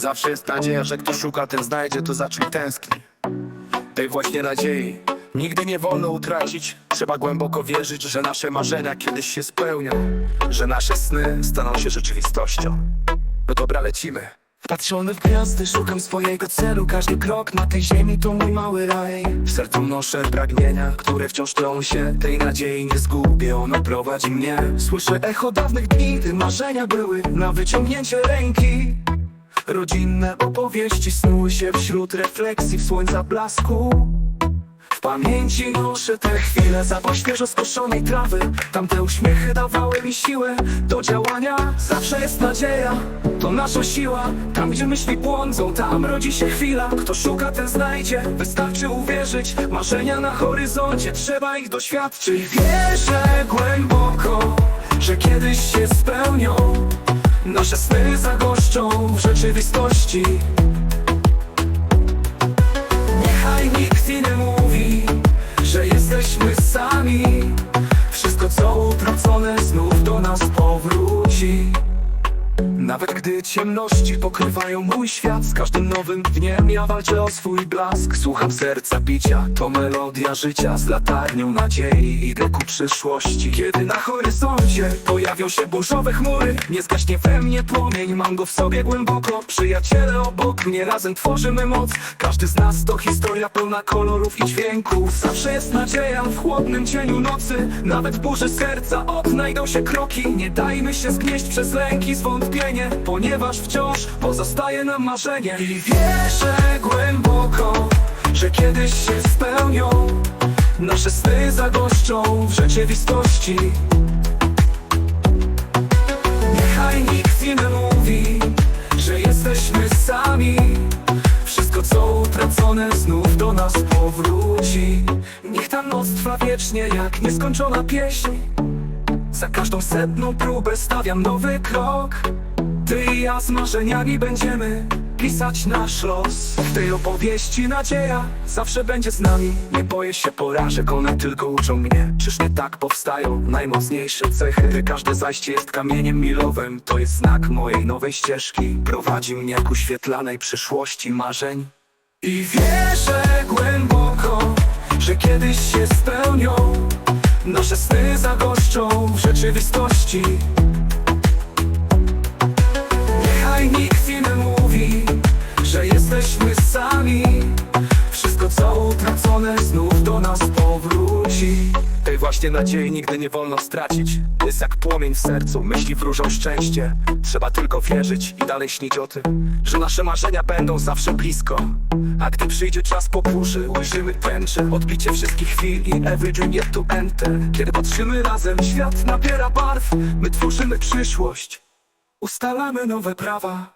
Zawsze jest nadzieja, że kto szuka, ten znajdzie, to za czym tęskni. Tej właśnie nadziei Nigdy nie wolno utracić. Trzeba głęboko wierzyć, że nasze marzenia kiedyś się spełnią. Że nasze sny staną się rzeczywistością. No dobra, lecimy. Wpatrzony w gwiazdy, szukam swojego celu. Każdy krok na tej ziemi to mój mały raj. W sercu noszę pragnienia, które wciąż tlą się. Tej nadziei nie zgubię, ono prowadzi mnie. Słyszę echo dawnych dni, gdy marzenia były Na wyciągnięcie ręki Rodzinne opowieści snuły się wśród refleksji w słońca blasku. W pamięci noszę te chwile Zapach świeżo skoszonej trawy. Tamte uśmiechy dawały mi siłę do działania. Zawsze jest nadzieja, to nasza siła. Tam gdzie myśli błądzą, tam rodzi się chwila. Kto szuka ten znajdzie, wystarczy uwierzyć Marzenia na horyzoncie, trzeba ich doświadczyć. Wierzę głęboko, że kiedyś się Nasze sny zagoszczą w rzeczywistości. Niechaj nikt nie mówi, że jesteśmy sami. Wszystko co utracone znów do nas powróci nawet gdy ciemności pokrywają mój świat Z każdym nowym dniem ja walczę o swój blask. Słucham serca bicia, to melodia życia Z latarnią nadziei. Idę ku przyszłości Kiedy na horyzoncie pojawią się burzowe chmury. Nie zgaśnie we mnie płomień, mam go w sobie głęboko. Przyjaciele obok mnie, razem tworzymy moc. Każdy z nas to historia pełna kolorów i dźwięków. Zawsze jest nadzieja w chłodnym cieniu nocy. Nawet burzy serca odnajdą się kroki. Nie dajmy się zgnieść przez lęk i Ponieważ wciąż pozostaje nam marzenie. I wierzę głęboko, że kiedyś się spełnią Nasze sny zagoszczą w rzeczywistości. Niechaj nikt nie mówi, że jesteśmy sami. Wszystko co utracone znów do nas powróci. Niech ta noc trwa wiecznie jak nieskończona pieśń. Za każdą setną próbę stawiam nowy krok Ty i ja z marzeniami będziemy pisać nasz los. W tej opowieści nadzieja zawsze będzie z nami. Nie boję się porażek, one tylko uczą mnie. Czyż nie tak powstają najmocniejsze cechy? Gdy każde zajście jest kamieniem milowym To jest znak mojej nowej ścieżki. Prowadzi mnie ku świetlanej przyszłości marzeń. I wierzę głęboko, że kiedyś się spełnią. Nasze sny zagoszczą w rzeczywistości Niechaj nikt nie mówi, że jesteśmy sami. Wszystko co utracone znów do nas powróci. Tej właśnie nadziei nigdy nie wolno stracić. Jest jak płomień w sercu, myśli wróżą szczęście. Trzeba tylko wierzyć i dalej śnić o tym Że nasze marzenia będą zawsze blisko. A gdy przyjdzie czas po burzy, ujrzymy tęczę Odbicie wszystkich chwil i every dream yet to enter. Kiedy patrzymy razem, świat nabiera barw My tworzymy przyszłość Ustalamy nowe prawa